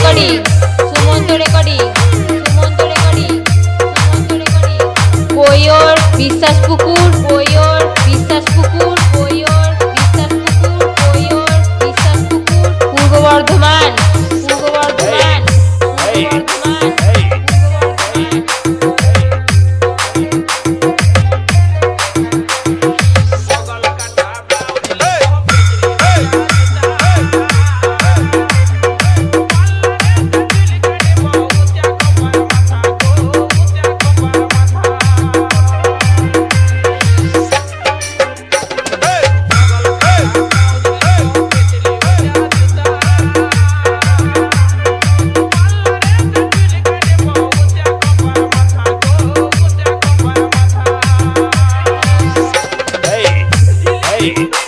Recording Sumanta recording Sumanta recording Sumanta recording. Koiyor বিশ্বাস পুকুর কৈয়র বিশ্বাস পুকুর। You.